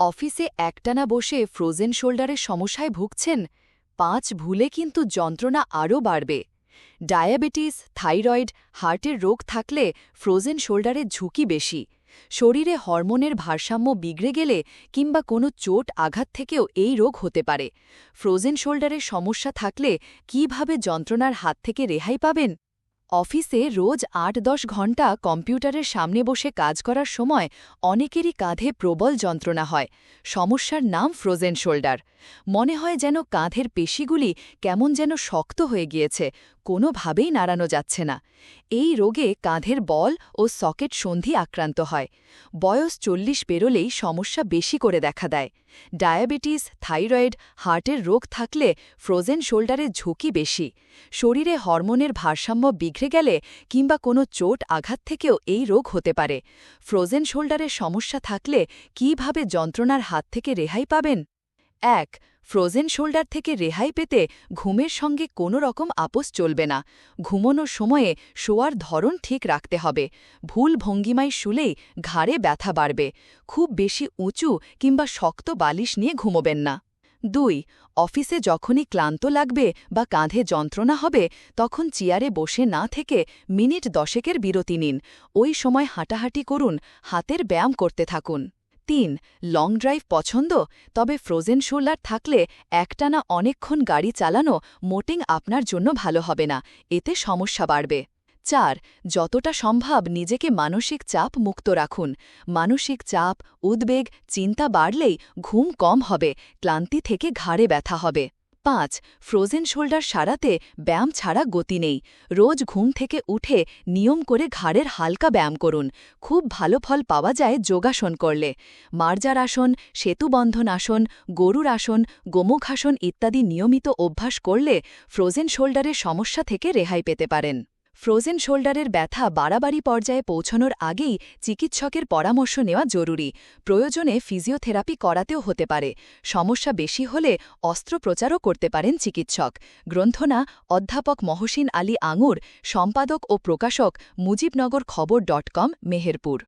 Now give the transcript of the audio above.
অফিসে একটানা বসে ফ্রোজেন শোল্ডারের সমস্যায় ভুগছেন, পাঁচ ভুলে কিন্তু যন্ত্রণা আরও বাড়বে। ডায়াবেটিস, থাইরয়েড, হার্টের রোগ থাকলে ফ্রোজেন শোল্ডারের ঝুঁকি বেশি। শরীরে হরমোনের ভারসাম্য বিগড়ে গেলে কিংবা কোনো চোট আঘাত থেকেও এই রোগ হতে পারে। ফ্রোজেন শোল্ডারের সমস্যা থাকলে কীভাবে যন্ত্রণার হাত থেকে রেহাই পাবেন? অফিসে রোজ আট দশ ঘণ্টা কম্পিউটারের সামনে বসে কাজ করার সময় অনেকেরই কাঁধে প্রবল যন্ত্রণা হয়। সমস্যার নাম ফ্রোজেন শোল্ডার। মনে হয় যেন কাঁধের পেশিগুলি কেমন যেন শক্ত হয়ে গিয়েছে। কোনোভাবেই নাড়ানো যাচ্ছে না। এই রোগে কাঁধের বল ও সকেট সন্ধি আক্রান্ত হয়। বয়স চল্লিশ পেরোলেই সমস্যা বেশি করে দেখা দেয়। ডায়াবেটিস, থাইরয়েড, হার্টের রোগ থাকলে ফ্রোজেন শোল্ডারের ঝুঁকি বেশি। শরীরে হরমোনের ভারসাম্য বিগড়ে গেলে কিংবা কোনো চোট আঘাত থেকেও এই রোগ হতে পারে। ফ্রোজেন শোল্ডারের সমস্যা থাকলে কীভাবে যন্ত্রণার হাত থেকে রেহাই পাবেন? এক ফ্রোজেন শোল্ডার থেকে রেহাই পেতে ঘুমের সঙ্গে কোনো রকম আপোষ চলবে না। ঘুমোনোর সময়ে শোয়ার ধরন ঠিক রাখতে হবে। ভুল ভঙ্গিমায় শুলেই ঘাড়ে ব্যথা বাড়বে। খুব বেশি উঁচু কিংবা শক্ত বালিশ নিয়ে ঘুমোবেন না। দুই, অফিসে যখনই ক্লান্ত লাগবে বা কাঁধে যন্ত্রণা হবে, তখন চেয়ারে বসে না থেকে মিনিট দশেকের বিরতি নিন। ওই সময় হাঁটাহাঁটি করুন, হাতের ব্যায়াম করতে থাকুন। তিন লং ড্রাইভ পছন্দ? তবে ফ্রোজেন শোল্ডার থাকলে একটানা অনেকক্ষণ গাড়ি চালানো মোটিং আপনার জন্য ভালো হবে না, এতে সমস্যা বাড়বে। চার, যতটা সম্ভব নিজেকে মানসিক চাপ মুক্ত রাখুন। মানসিক চাপ, উদ্বেগ, চিন্তা বাড়লেই ঘুম কম হবে, ক্লান্তি থেকে ঘাড়ে ব্যথা হবে। পাঁচ ফ্রোজেন শোল্ডার সারাতে ব্যায়াম ছাড়া গতি নেই। রোজ ঘুম থেকে উঠে নিয়ম করে ঘাড়ের হালকা ব্যায়াম করুন। খুব ভালো ফল পাওয়া যায় যোগাসন করলে। মার্জার আসন সেতুবন্ধন আসন, গরুর আসন, গোমুখ আসন ইত্যাদি নিয়মিত অভ্যাস করলে ফ্রোজেন শোল্ডারের সমস্যা থেকে রেহাই পেতে পারেন। ফ্রোজেন শোল্ডারের ব্যথা বাড়াবাড়ি পর্যায়ে পৌঁছানোর আগেই চিকিৎসকের পরামর্শ নেওয়া জরুরি। প্রয়োজনে ফিজিওথেরাপি করাতেও হতে পারে। সমস্যা বেশি হলে অস্ত্রোপ্রচারও করতে পারেন চিকিৎসক। গ্রন্থনা, অধ্যাপক মহসিন আলী আঙুর, সম্পাদক ও প্রকাশক মুজিবনগর খবর ডট কম, মেহেরপুর।